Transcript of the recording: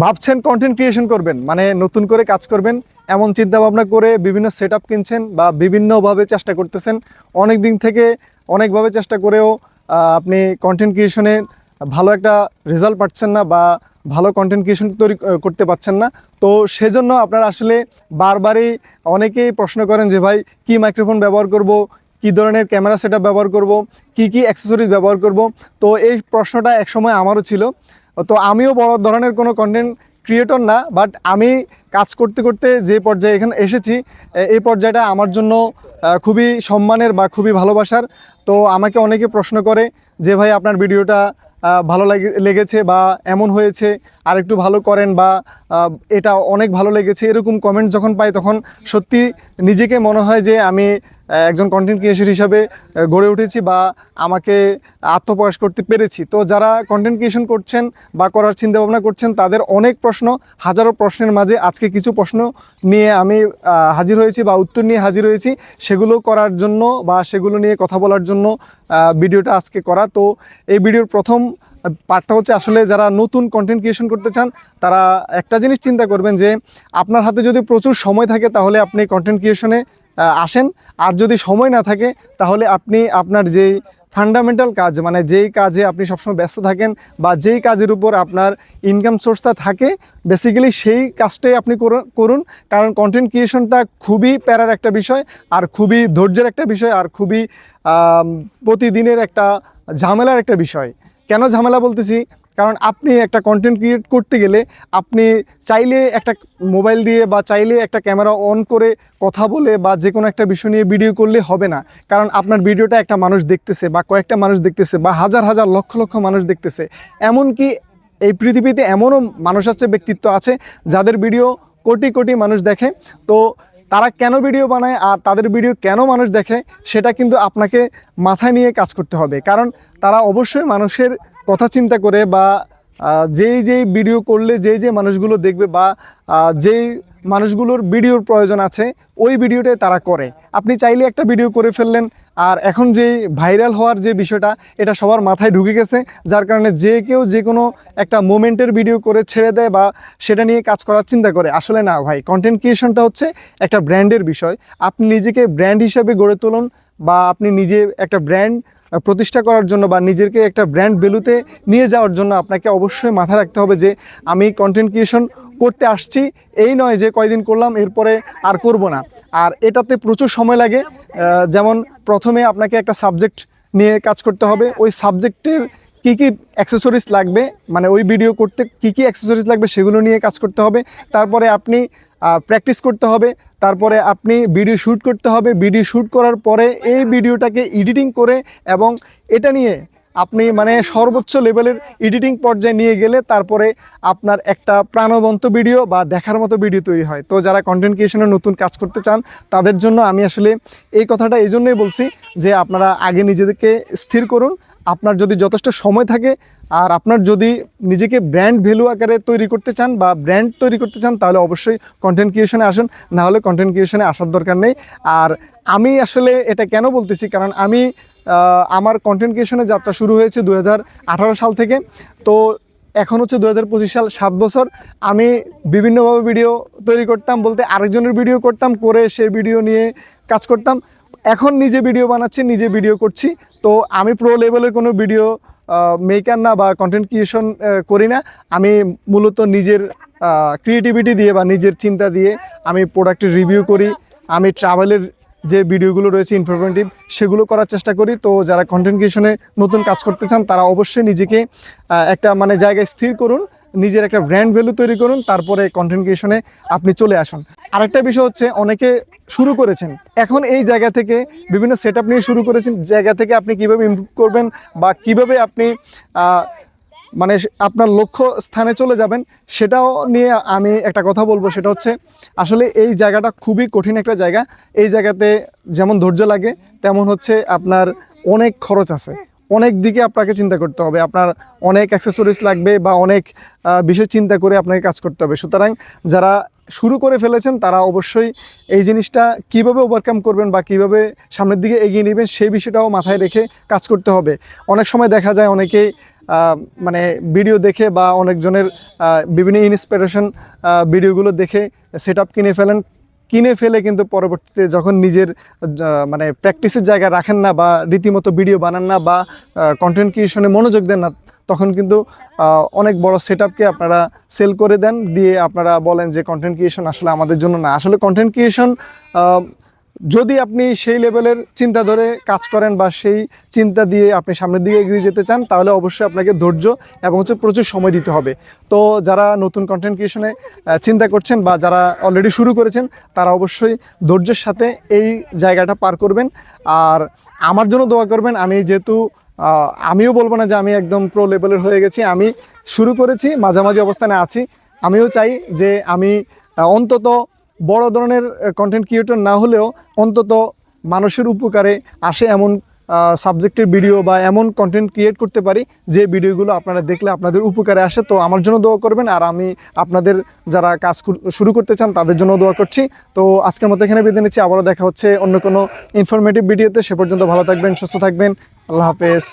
ভাবছেন content creation করবেন মানে নতুন করে কাজ করবেন, এমন চিন্তা ভাবনা করে বিভিন্ন সেট কিনছেন বা বিভিন্নভাবে চেষ্টা করতেছেন অনেক দিন থেকে অনেকভাবে চেষ্টা করেও আপনি কন্টেন্ট ক্রিয়েশনে ভালো একটা রেজাল্ট পাচ্ছেন না বা ভালো কন্টেন্ট ক্রিয়েশন তৈরি করতে পারছেন না। তো সেজন্য আপনারা আসলে বারবারই অনেকেই প্রশ্ন করেন যে, ভাই, কি মাইক্রোফোন ব্যবহার করব? কি ধরনের ক্যামেরা সেটআপ ব্যবহার করব? কি কি অ্যাক্সেসরিজ ব্যবহার করব? তো এই প্রশ্নটা একসময় আমারও ছিল। তো আমিও বড় ধরনের কোনো কন্টেন্ট ক্রিয়েটর না বাট আমি কাজ করতে করতে যে পর্যায়ে এখানে এসেছি এই পর্যায়টা আমার জন্য খুবই সম্মানের বা খুবই ভালোবাসার। তো আমাকে অনেকে প্রশ্ন করে যে, ভাই, আপনার ভিডিওটা ভালো লাগে, লেগেছে বা এমন হয়েছে? আর একটু ভালো করেন বা এটা অনেক ভালো লেগেছে। এরকম কমেন্ট যখন পাই তখন সত্যি নিজেকে মনে হয় যে আমি একজন কন্টেন্ট ক্রিয়েশন হিসাবে গড়ে উঠেছি বা আমাকে আত্মপ্রকাশ করতে পেরেছি। তো যারা কন্টেন্ট ক্রিয়েশন করছেন বা করার চিন্তা ভাবনা করছেন, তাদের অনেক প্রশ্ন, হাজারো প্রশ্নের মাঝে আজকে কিছু প্রশ্ন নিয়ে আমি হাজির হয়েছি বা উত্তর নিয়ে হাজির হয়েছি। সেগুলো করার জন্য বা সেগুলো নিয়ে কথা বলার জন্য ভিডিওটা আজকে করা। তো এই ভিডিওর প্রথম পার্টটা হচ্ছে আসলে যারা নতুন কন্টেন্ট ক্রিয়েশন করতে চান, তারা একটা জিনিস চিন্তা করবেন যে, আপনার হাতে যদি প্রচুর সময় থাকে, তাহলে আপনি কন্টেন্ট ক্রিয়েশনে আসেন। আর যদি সময় না থাকে, তাহলে আপনি আপনার যেই ফান্ডামেন্টাল কাজ মানে যেই কাজে আপনি সবসময় ব্যস্ত থাকেন বা যেই কাজের উপর আপনার ইনকাম সোর্সটা থাকে বেসিক্যালি সেই কাজটাই আপনি করুন- কারণ কন্টেন্ট ক্রিয়েশনটা খুবই প্যারার একটা বিষয়, আর খুবই ধৈর্যের একটা বিষয়, আর খুবই প্রতিদিনের একটা ঝামেলার একটা বিষয়। কেন ঝামেলা বলতেছি? কারণ আপনি একটা কন্টেন্ট ক্রিয়েট করতে গেলে আপনি চাইলে একটা মোবাইল দিয়ে বা চাইলে একটা ক্যামেরা অন করে কথা বলে বা যে কোনো একটা বিষয় নিয়ে ভিডিও করলে হবে না। কারণ আপনার ভিডিওটা একটা মানুষ দেখতেছে বা কয়েকটা মানুষ দেখতেছে বা হাজার হাজার, লক্ষ লক্ষ মানুষ দেখতেছে। এমনকি এই পৃথিবীতে এমনও মানুষ আছে, ব্যক্তিত্ব আছে, যাদের ভিডিও কোটি কোটি মানুষ দেখে। তো তারা কেন ভিডিও বানায় আর তাদের ভিডিও কেন মানুষ দেখে, সেটা কিন্তু আপনাকে মাথায় নিয়ে কাজ করতে হবে। কারণ তারা অবশ্যই মানুষের কথা চিন্তা করে বা যেই যেই ভিডিও করলে, যেই যে মানুষগুলো দেখবে বা যেই মানুষগুলোর ভিডিওর প্রয়োজন আছে, ওই ভিডিওটাই তারা করে। আপনি চাইলে একটা ভিডিও করে ফেললেন, আর এখন যে ভাইরাল হওয়ার যে বিষয়টা, এটা সবার মাথায় ঢুকে গেছে, যার কারণে যে কেউ যে কোনো একটা মোমেন্টের ভিডিও করে ছেড়ে দেয় বা সেটা নিয়ে কাজ করার চিন্তা করে। আসলে না ভাই কন্টেন্ট ক্রিয়েশনটা হচ্ছে একটা ব্র্যান্ডের বিষয়। আপনি নিজেকে ব্র্যান্ড হিসাবে গড়ে তুলুন, বা আপনি নিজে একটা ব্র্যান্ড প্রতিষ্ঠা করার জন্য বা নিজেকে একটা ব্র্যান্ড ভ্যালুতে নিয়ে যাওয়ার জন্য আপনাকে অবশ্যই মাথায় রাখতে হবে যে, আমি কন্টেন্ট ক্রিয়েশন করতে আসছি। এই নয় যে কয়দিন করলাম, এরপরে আর করব না। আর এটাতে প্রচুর সময় লাগে। যেমন প্রথমে আপনাকে একটা সাবজেক্ট নিয়ে কাজ করতে হবে। ওই সাবজেক্টের কী কী অ্যাক্সেসরিজ লাগবে? মানে ওই ভিডিও করতে কী কী অ্যাক্সেসরিজ লাগবে সেগুলো নিয়ে কাজ করতে হবে। তারপরে আপনি প্র্যাকটিস করতে হবে। তারপরে আপনি ভিডিও শ্যুট করতে হবে। ভিডিও শ্যুট করার পরে এই ভিডিওটাকে এডিটিং করে এবং এটা নিয়ে আপনি মানে সর্বোচ্চ লেভেলের এডিটিং পর্যায়ে নিয়ে গেলে তারপরে আপনার একটা প্রাণবন্ত ভিডিও বা দেখার মতো ভিডিও তৈরি হয়। তো যারা কন্টেন্ট ক্রিয়েশনের নতুন কাজ করতে চান, তাদের জন্য আমি আসলে এই কথাটা এই জন্যই বলছি যে আপনারা আগে নিজেদেরকে স্থির করুন। আপনার যদি যথেষ্ট সময় থাকে আর আপনার যদি নিজেকে ব্র্যান্ড ভ্যালু আকারে তৈরি করতে চান বা ব্র্যান্ড তৈরি করতে চান, তাহলে অবশ্যই কন্টেন্ট ক্রিয়েশনে আসুন। না হলে কন্টেন্ট ক্রিয়েশনে আসার দরকার নেই। আর আমি আসলে এটা কেন বলতেছি? কারণ আমি আমার কন্টেন্ট ক্রিয়েশনের যাত্রা শুরু হয়েছে দু হাজার আঠারো সাল থেকে। তো এখন হচ্ছে দু হাজার পঁচিশ সাল, সাত বছর। আমি বিভিন্নভাবে ভিডিও তৈরি করতাম, বলতে আরেকজনের ভিডিও করতাম, করে সেই ভিডিও নিয়ে কাজ করতাম। এখন নিজে ভিডিও বানাচ্ছি, নিজে ভিডিও করছি। তো আমি প্রো লেভেলের কোনো ভিডিও মেকার না বা কন্টেন্ট ক্রিয়েশন করি না। আমি মূলত নিজের ক্রিয়েটিভিটি দিয়ে বা নিজের চিন্তা দিয়ে আমি প্রোডাক্টের রিভিউ করি। আমি ট্রাভেলের যে ভিডিওগুলো রয়েছে ইনফরমেটিভ সেগুলো করার চেষ্টা করি। তো যারা কন্টেন্ট ক্রিয়েশনে নতুন কাজ করতে চান, তারা অবশ্যই নিজেকে একটা মানে জায়গায় স্থির করুন, নিজের একটা ব্র্যান্ড ভ্যালু তৈরি করুন, তারপরে কন্টেন্ট ক্রিয়েশনে আপনি চলে আসুন। আরেকটা বিষয় হচ্ছে, অনেকে শুরু করেছেন। এখন এই জায়গা থেকে বিভিন্ন সেট নিয়ে শুরু করেছেন, জায়গা থেকে আপনি কীভাবে ইমপ্রুভ করবেন বা কীভাবে আপনি মানে আপনার লক্ষ্য স্থানে চলে যাবেন, সেটাও নিয়ে আমি একটা কথা বলব, সেটা হচ্ছে আসলে এই জায়গাটা খুবই কঠিন একটা জায়গা। এই জায়গাতে যেমন ধৈর্য লাগে, তেমন হচ্ছে আপনার অনেক খরচ আছে। অনেক দিকে আপনাকে চিন্তা করতে হবে, আপনার অনেক অ্যাক্সেসরিজ লাগবে বা অনেক বিষয় চিন্তা করে আপনাকে কাজ করতে হবে। সুতরাং যারা শুরু করে ফেলেছেন, তারা অবশ্যই এই জিনিসটা কীভাবে ওভারকাম করবেন বা কীভাবে সামনের দিকে এগিয়ে নেবেন, সেই বিষয়টাও মাথায় রেখে কাজ করতে হবে। অনেক সময় দেখা যায় অনেকেই মানে ভিডিও দেখে বা অনেকজনের বিভিন্ন ইন্সপিরেশন ভিডিওগুলো দেখে সেট কিনে ফেলেন। কিনে ফেলে কিন্তু পরবর্তীতে যখন নিজের মানে প্র্যাকটিসের জায়গায় রাখেন না বা রীতিমতো ভিডিও বানান না বা কন্টেন্ট ক্রিয়েশনে মনোযোগ দেন না, তখন কিন্তু অনেক বড় সেট আপনারা সেল করে দেন। দিয়ে আপনারা বলেন যে কন্টেন্ট ক্রিয়েশন আসলে আমাদের জন্য না। আসলে কন্টেন্ট ক্রিয়েশন যদি আপনি সেই লেভেলের চিন্তা ধরে কাজ করেন বা সেই চিন্তা দিয়ে আপনি সামনের দিকে এগিয়ে যেতে চান, তাহলে অবশ্যই আপনাকে ধৈর্য এবং হচ্ছে প্রচুর সময় দিতে হবে। তো যারা নতুন কন্টেন্ট ক্রিয়েশনে চিন্তা করছেন বা যারা অলরেডি শুরু করেছেন, তারা অবশ্যই ধৈর্যের সাথে এই জায়গাটা পার করবেন। আর আমার জন্য দোয়া করবেন, আমি যেহেতু আমিও বলব না যে আমি একদম প্রো লেভেলের হয়ে গেছি, আমি শুরু করেছি, মাঝামাঝি অবস্থানে আছি। আমিও চাই যে আমি অন্তত বড় ধরনের কন্টেন্ট ক্রিয়েটর না হলেও অন্তত মানুষের উপকারে আসে এমন সাবজেক্টের ভিডিও বা এমন কন্টেন্ট ক্রিয়েট করতে পারি যে ভিডিওগুলো আপনারা দেখলে আপনাদের উপকারে আসে। তো আমার জন্য দোয়া করবেন আর আমি আপনাদের যারা কাজ শুরু করতে চান তাদের জন্য দোয়া করছি। তো আজকের মতো এখানে বিদায় নিচ্ছি। আবারও দেখা হচ্ছে অন্য কোনো ইনফরমেটিভ ভিডিওতে সে পর্যন্ত ভালো থাকবেন, সুস্থ থাকবেন। আল্লাহ হাফেজ।